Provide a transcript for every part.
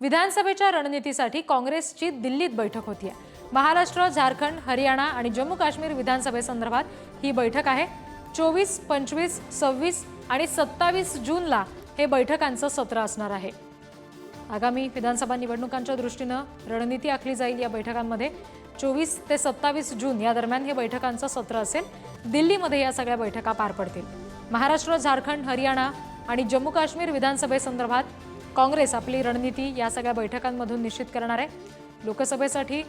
विधानसभेच्या रणनीतीसाठी काँग्रेसची दिल्लीत बैठक होती आहे महाराष्ट्र झारखंड हरियाणा आणि जम्मू काश्मीर विधानसभेसंदर्भात ही बैठक आहे. चोवीस पंचवीस सव्वीस आणि सत्तावीस जूनला हे बैठकांचं सत्र असणार आहे. आगामी विधानसभा निवडणुकांच्या दृष्टीनं रणनीती आखली जाईल या बैठकांमध्ये. चोवीस ते सत्तावीस जून या दरम्यान हे बैठकांचं सत्र असेल. दिल्लीमध्ये या सगळ्या बैठका पार पडतील. महाराष्ट्र झारखंड हरियाणा आणि जम्मू काश्मीर विधानसभेसंदर्भात काँग्रेस आपली रणनीती या सगळ्या बैठकांमधून निश्चित करणार आहे. लोकसभेसाठी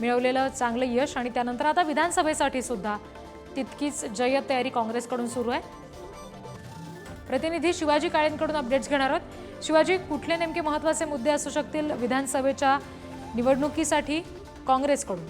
मिळवलेलं चांगलं यश आणि त्यानंतर आता विधानसभेसाठी सुद्धा तितकीच जय्यत तयारी काँग्रेसकडून सुरू आहे. प्रतिनिधी शिवाजी काळेंकडून अपडेट्स घेणार आहोत. शिवाजी कुठले नेमके महत्त्वाचे मुद्दे असू शकतील विधानसभेच्या निवडणुकीसाठी काँग्रेसकडून?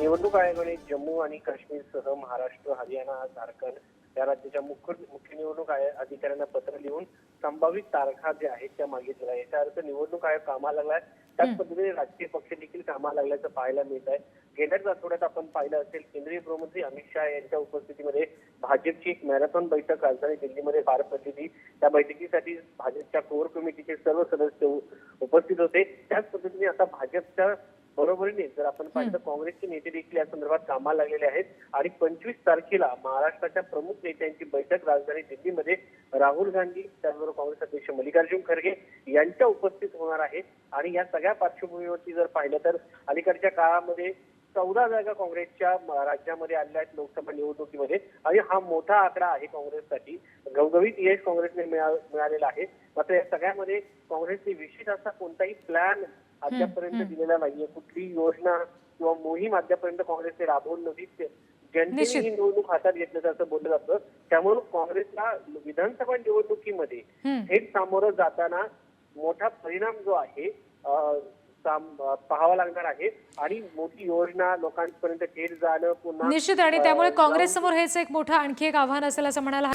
निवडणूक आयोगाने जम्मू आणि काश्मीरसह महाराष्ट्र हरियाणा झारखंड या राज्याच्या मुख्य मुख्य निवडणूक अधिकाऱ्यांना पत्र लिहून संभावित तारखा ज्या आहेत त्या मागितल्या याचा अर्थ निवडणूक आयोग कामाला लागलाय. त्याच पद्धतीने राजकीय पक्ष देखील कामाला लागल्याचं पाहायला मिळत आहे. गेल्याच आठवड्यात आपण पाहिलं असेल केंद्रीय गृहमंत्री अमित शहा यांच्या उपस्थितीमध्ये भाजपची एक मॅरेथॉन बैठक राजधानी दिल्लीमध्ये पार पडली होती त्या बैठकीसाठी भाजपच्या कोर कमिटीचे सर्व सदस्य उपस्थित होते. त्याच पद्धतीने आता भाजपच्या पाहिलं काँग्रेसचे नेते देखील या संदर्भात कामाला लागलेले आहेत. आणि पंचवीस तारखेला महाराष्ट्राच्या प्रमुख नेत्यांची बैठक राजधानी दिल्लीमध्ये. राहुल गांधी त्याचबरोबर काँग्रेस अध्यक्ष मल्लिकार्जुन खरगे यांच्या उपस्थित होणार आहे. आणि या सगळ्या पार्श्वभूमीवरती जर पाहिलं तर अलीकडच्या काळामध्ये चौदा जागा काँग्रेसच्या राज्यामध्ये आलेल्या आहेत लोकसभा निवडणुकीमध्ये. आणि हा मोठा आकडा आहे काँग्रेससाठी. घवघवीत यश काँग्रेसने मिळा- मिळालेलं आहे. मात्र या सगळ्यामध्ये काँग्रेसने विशेष असा कोणताही प्लॅन अद्यापर्यंत दिलेला नाहीये. कुठली योजना किंवा मोहीम अद्यापर्यंत काँग्रेसने राबवून नव्हती जनतेने. ही निवडणूक हातात घेतल्याचं असं बोललं जातं. त्यामुळे काँग्रेसला विधानसभा निवडणुकीमध्ये. थेट सामोरं जाताना मोठा परिणाम जो आहे पाहावा लागणार आहे. आणि मोठी योजना लोकांपर्यंत थेट जाणं पुन्हा निश्चित. आणि त्यामुळे काँग्रेस समोर हेच एक मोठं आणखी एक आव्हान असेल असं म्हणायला